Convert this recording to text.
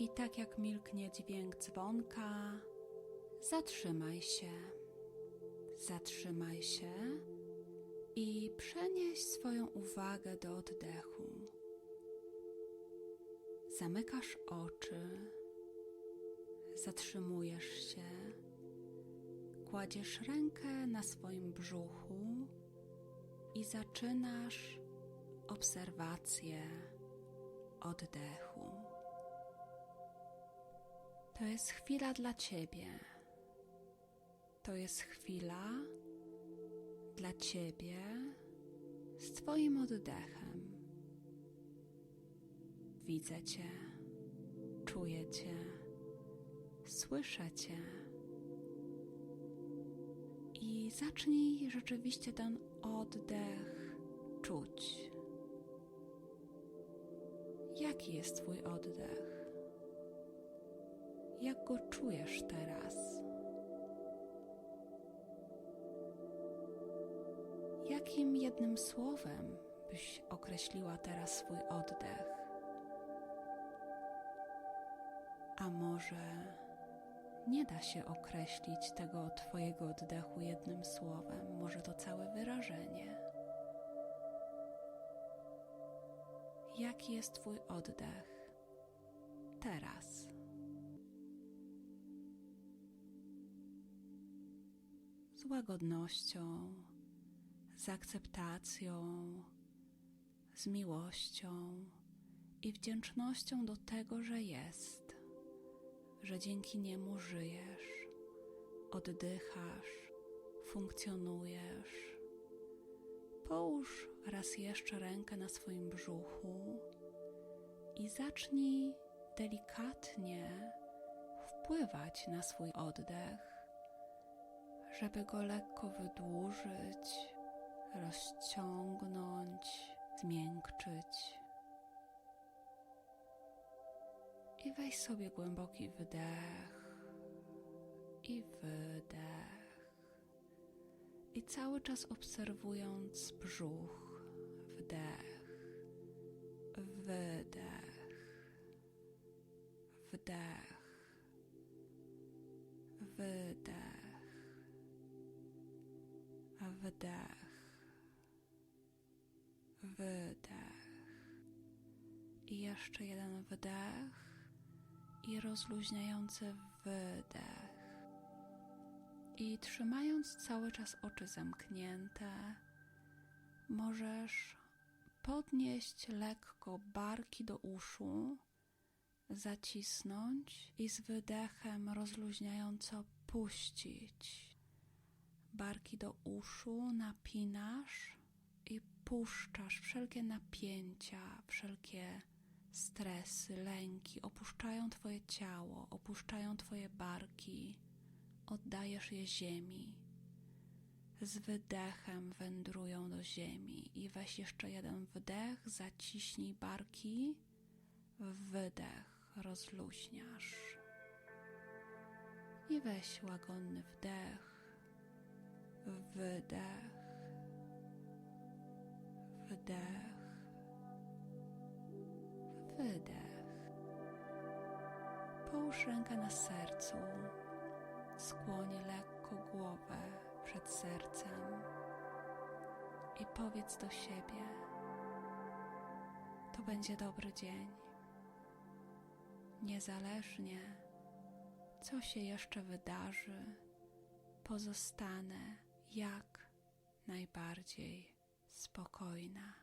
I tak jak milknie dźwięk dzwonka, zatrzymaj się. Zatrzymaj się i przenieś swoją uwagę do oddechu. Zamykasz oczy, zatrzymujesz się, kładziesz rękę na swoim brzuchu i zaczynasz obserwację oddechu. To jest chwila dla Ciebie. To jest chwila dla Ciebie z Twoim oddechem. Widzę Cię, czuję Cię, słyszę Cię. I zacznij rzeczywiście ten oddech czuć. Jaki jest Twój oddech? Jak go czujesz teraz? Jakim jednym słowem byś określiła teraz swój oddech? A może nie da się określić tego Twojego oddechu jednym słowem, może to całe wyrażenie? Jaki jest Twój oddech teraz? Z łagodnością, z akceptacją, z miłością i wdzięcznością do tego, że jest, że dzięki niemu żyjesz, oddychasz, funkcjonujesz. Połóż raz jeszcze rękę na swoim brzuchu i zacznij delikatnie wpływać na swój oddech żeby go lekko wydłużyć, rozciągnąć, zmiękczyć. I weź sobie głęboki wdech i wydech. I cały czas obserwując brzuch, wdech, wydech. I jeszcze jeden wdech i rozluźniający wydech. I trzymając cały czas oczy zamknięte, możesz podnieść lekko barki do uszu, zacisnąć i z wydechem rozluźniająco puścić barki do uszu, napinasz i puszczasz wszelkie napięcia, wszelkie stresy, lęki, opuszczają Twoje ciało, opuszczają Twoje barki, oddajesz je ziemi. Z wydechem wędrują do ziemi. I weź jeszcze jeden wdech, zaciśnij barki, wydech, rozluźniasz. I weź łagodny wdech, wydech, wdech, wydech. Połóż rękę na sercu, skłoń lekko głowę przed sercem i powiedz do siebie: To będzie dobry dzień. Niezależnie, co się jeszcze wydarzy, pozostanę jak najbardziej spokojna.